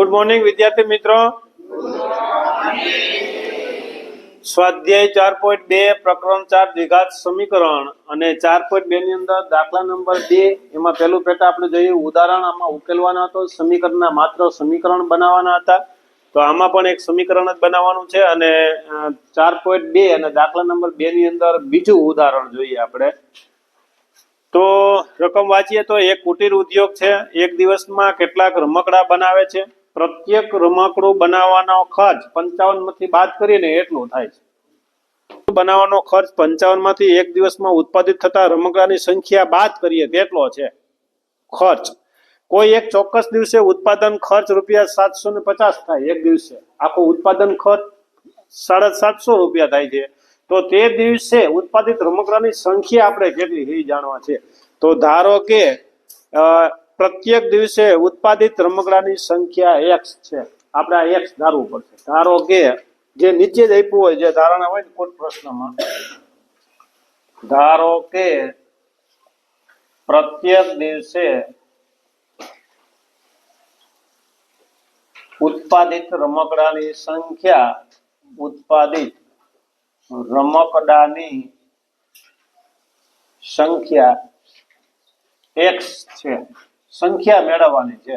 Good morning વિદ્યાર્થી મિત્રો. સ્વાધ્યાય ચાર પોઈન્ટ બે, પ્રકરણ ચાર, દ્વિઘાત સમીકરણ. અને ચાર પોઈન્ટ બે ની અંદર દાખલા નંબર બે, એમાં પહેલું પેટા આપણે જોઈએ, ઉદાહરણ આમાં ઉકેલવાના હતો, સમીકરણના માત્ર સમીકરણ બનાવવાના હતા. તો આમાં પણ એક સમીકરણ જ બનાવવાનું છે. અને ચાર પોઈન્ટ બે અને દાખલા નંબર બે ની અંદર બીજું ઉદાહરણ જોઈએ આપણે. તો રકમ વાંચીએ તો એક કુટીર ઉદ્યોગ છે. એક દિવસમાં કેટલાક રમકડા બનાવે છે. પ્રત્યેક રમકડું બનાવવાનો ખર્ચ પંચાવનમાંથી બાદ કરીને એટલું થાય છે. બનાવવાનો ખર્ચ પંચાવનમાંથી એક દિવસમાં ઉત્પાદિત થતા રમકડાની સંખ્યા બાદ કરીએ તેટલો છે ખર્ચ. કોઈ એક ચોક્કસ દિવસે ઉત્પાદન ખર્ચ રૂપિયા સાતસો ને પચાસ થાય એક દિવસે. આખો ઉત્પાદન ખર્ચ સાડા સાતસો રૂપિયા થાય છે. તો તે દિવસે ઉત્પાદિત રમકડાની સંખ્યા આપણે કેટલી એ જાણવા છે. તો ધારો કે પ્રત્યેક દિવસે ઉત્પાદિત રમકડાની સંખ્યા એક્સ છે. આપણે આ એક્સ ધારવું પડશે. ધારો કે જે નીચે જ આપ્યું હોય, જે ધારણા હોય ને કોઈ પ્રશ્નમાં, ધારો કે પ્રત્યેક દિવસે ઉત્પાદિત રમકડાની સંખ્યા, ઉત્પાદિત રમકડાની સંખ્યા એક્સ છે. સંખ્યા મેળવવાની છે.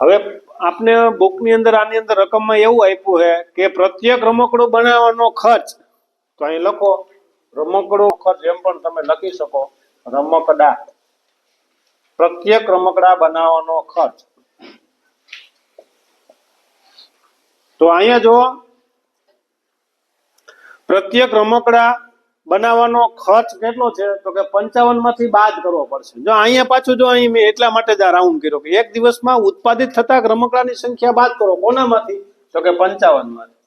હવે આપને બુકની અંદર આની અંદર રકમમાં એવું આપ્યું છે કે પ્રત્યેક રમકડું બનાવવાનો ખર્ચ, તો અહીં લખો, રમકડો ખર્ચ એમ પણ તમે લખી શકો, રમકડા. પ્રત્યેક રમકડા બનાવવાનો ખર્ચ. તો અહીંયા જો પ્રત્યેક રમકડા બનાવવાનો ખર્ચ કેટલો છે? તો કે પંચાવનમાંથી બાદ કરવો પડશે. જો અહીંયા પાછું જો અહીં મેં એટલા માટે જ આ રાઉન્ડ કર્યો કે એક દિવસમાં ઉત્પાદિત થતા રમકડાની સંખ્યા બાદ કરો. કોનામાંથી? તો કે પંચાવનમાંથી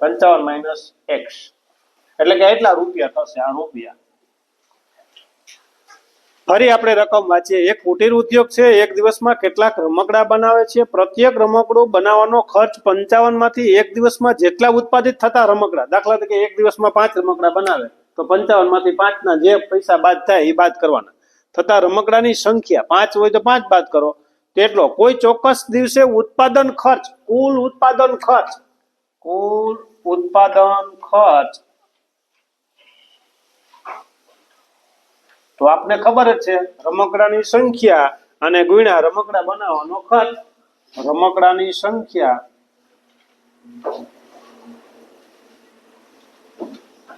પંચાવન માઇનસ એક્સ એટલે કે એટલા રૂપિયા થશે આ રૂપિયા. ફરી આપણે રકમ વાંચીએ. એક કુટીર ઉદ્યોગ છે, એક દિવસમાં કેટલાક રમકડા બનાવે છે. પ્રત્યેક રમકડું બનાવવાનો ખર્ચ પંચાવનમાંથી એક દિવસમાં જેટલા ઉત્પાદિત થતા રમકડા. દાખલા તરીકે એક દિવસમાં પાંચ રમકડા બનાવે, તો પંચાવનમાંથી પાંચના જે પૈસા બાદ થાય, એ બાદ કરવાના. થતા રમકડાની સંખ્યા, પાંચ હોય તો પાંચ બાદ કરો. તેટલો, કોઈ ચોક્કસ દિવસે ઉત્પાદન ખર્ચ, કુલ ઉત્પાદન ખર્ચ, કુલ ઉત્પાદન ખર્ચ તો આપને ખબર જ છે, રમકડાની સંખ્યા અને ગુણ્યા રમકડા બનાવવાનો ખર્ચ. રમકડાની સંખ્યા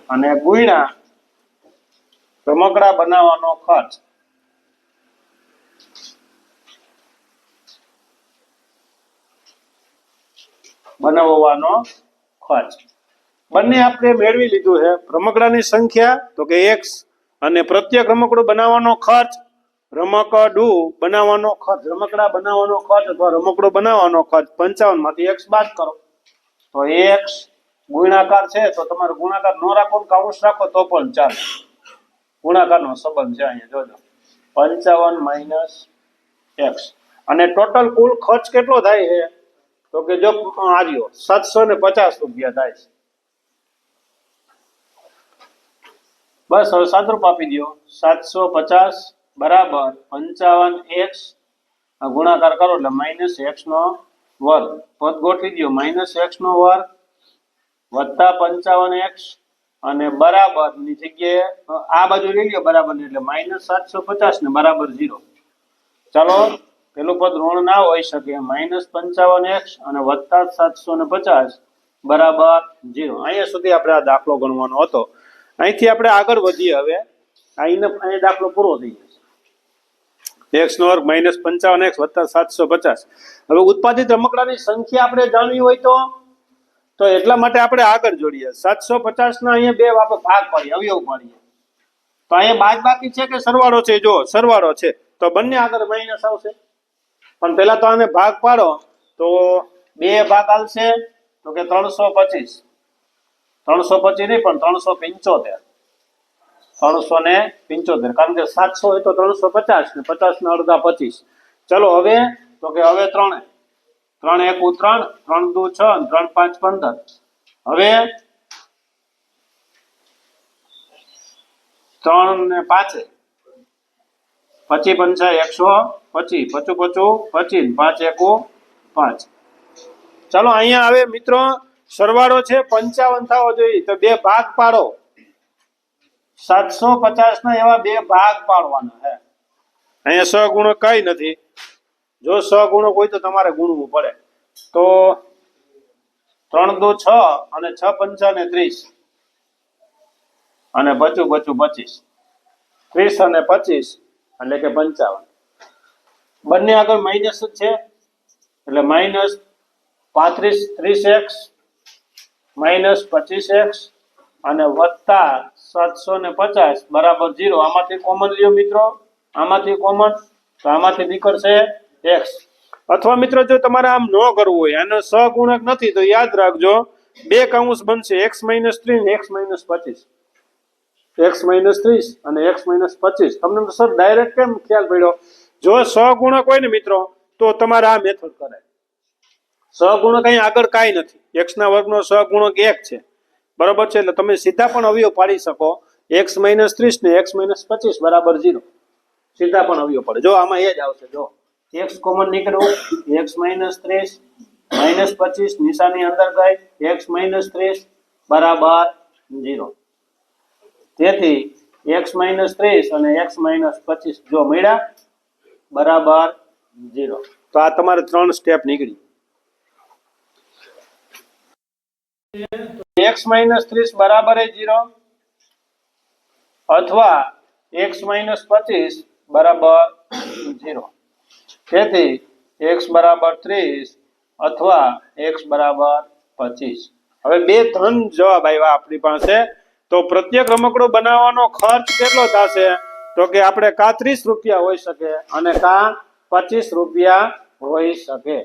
અને ગુણ્યા રમકડા બનાવવાનો ખર્ચ. બનાવવાનો ખર્ચ. બંને આપણે મેળવી લીધું છે. રમકડાની સંખ્યા તો કે એક્સ અને પ્રત્યેક રમકડું બનાવવાનો ખર્ચ રમકડું બનાવવાનો ખર્ચ, રમકડા બનાવવાનો ખર્ચ અથવા રમકડું બનાવવાનો ખર્ચ પંચાવનમાંથી એક્સ બાદ કરો. તો એક્સ ગુણાકાર છે તો તમારે ગુણાકાર ન રાખો કાઉન્સ રાખો તો પણ ચાલે. ગુણાકારનો સંબંધ છે અહીંયા, જોજો. પંચાવન માઇનસ એક્સ અને ટોટલ કુલ ખર્ચ કેટલો થાય છે? તો કે જો આવ્યો સાતસો ને પચાસ રૂપિયા થાય છે. બસ હવે સાદરૂપ આપી દો સાતસો પચાસ બરાબર પંચાવન એક્સ. ગુણાકાર કરો એટલે માઇનસ એક્સ નો વર્ગ. પદ ગોઠવી દો માઇનસ એક્સ નો વર્ગ વત્તા પંચાવન એક્સ અને બરાબરની જગ્યાએ આ બાજુ લઈ લો બરાબર એટલે માઇનસ સાતસો પચાસ ને બરાબર ઝીરો ચાલો, પેલું પદ ઋણ ના હોઈ શકે. માઇનસ પંચાવન એક્સ અને વત્તા સાતસો ને પચાસ બરાબર ઝીરો અહીંયા સુધી આપણે આ દાખલો ગણવાનો હતો. અહીંથી આપણે આગળ વધીએ હવે. અહીંને અહીં દાખલો પૂરો થઈ જશે એક્સ નો વર્ગ માઇનસ પંચાવન એક્સ વત્તા સાતસો પચાસ. હવે ઉત્પાદિત રમકડાની સંખ્યા આપણે જાણવી હોય તો તો એટલા માટે આપણે આગળ જોડીએ. સાતસો પચાસ ના અહીંયા બે આપણે ભાગ પાડીએ, અવયવ પાડીએ. તો અહીંયા બાદ બાકી છે કે સરવાળો છે? જો, સરવાળો છે. તો બંને આગળ માઇનસ આવશે. પણ પેલા તો આને ભાગ પાડો. તો બે ભાગ આવશે. તો કે ત્રણસો પચીસ. ત્રણસો પચીસ નહીં, પણ ત્રણસો પંચોતેર. ત્રણસો ને પંચોતેર. કારણ કે સાતસો હોય તો ત્રણસો પચાસ ને પચાસ ને અડધા પચીસ. ચલો હવે, તો કે હવે ત્રણે. ત્રણ એક ત્રણ ત્રણ દુ છ ત્રણ પાંચ પંદર. હવે ત્રણ ને પાંચે. પચી પંચા એકસો, પચીસ. પચું પચું, પચીસ પાંચ એકુ પાંચ. ચાલો અહીંયા આવે મિત્રો સરવાળો છે પંચાવન થવો જોઈએ. તો બે ભાગ પાડો. સાતસો પચાસ ના એવા બે ભાગ પાડવાના હે. અહીંયા સહગુણો કઈ નથી. જો સહગુણો હોય તો તમારે ગુણવું પડે. તો ત્રણ, દો, છ અને છ, પંચા ને ત્રીસ. અને બચું બચું, પચીસ. ત્રીસ અને પચીસ એટલે કે પંચાવન. બંને આગળ માઇનસ જ છે. એટલે માઇનસ પાંત્રીસ, ત્રીસ એક્સ માઇનસ પચીસ એક્સ અને વત્તા સાતસો ને પચાસ બરાબર જીરો આમાંથી કોમન લ્યો મિત્રો. આમાંથી કોમન તો આમાંથી નીકળશે એક્સ. અથવા મિત્રો, જો તમારે આમ ન કરવું હોય, આનો સહગુણક નથી, તો યાદ રાખજો, બે કાઉન્સ બનશે. એક્સ માઇનસ ત્રીસ એક્સ માઇનસ પચીસ. એક્સ માઇનસ ત્રીસ અને એક્સ માઇનસ પચીસ. તમને સર ડાયરેક્ટ કેમ ખ્યાલ પડ્યો? જો સહગુણક હોય ને મિત્રો, તો તમારે આ મેથડ કરાય. સહગુણક અહીં આગળ કાંઈ નથી. એક્સ ના વર્ગનો સહગુણક એક છે. બરોબર છે? એટલે તમે સીધા પણ અવયવ પાડી શકો. એક્સ માઇનસ ત્રીસ ને એક્સ માઇનસ પચીસ બરાબર ઝીરો સીધા પણ અવયવ પડે. જો, આમાં એ જ આવશે. જો એક્સ કોમન નીકળ્યું. એક્સ માઇનસ ત્રીસ માઇનસ પચીસ, નિશાની અંદર ગઈ. એક્સ માઇનસ ત્રીસ, બરાબર ઝીરો તેથી એક્સ માઇનસ ત્રીસ અને એક્સ માઇનસ પચીસ જો મળ્યા, બરાબર ઝીરો તો આ તમારે ત્રણ સ્ટેપ નીકળી. એક્સ માઇનસ ત્રીસ બરાબર અથવા એક્સ માઇનસ પચીસ બરાબર ઝીરો તેથી એક્સ બરાબર ત્રીસ અથવા એક્સ બરાબર પચીસ. હવે બે ત્રણ જવાબ આવ્યા આપણી પાસે. તો પ્રત્યેક રમકડું બનાવવાનો ખર્ચ કેટલો થશે? તો કે આપણે કા ત્રીસ રૂપિયા હોઈ શકે અને કા પચીસ રૂપિયા હોઈ શકે.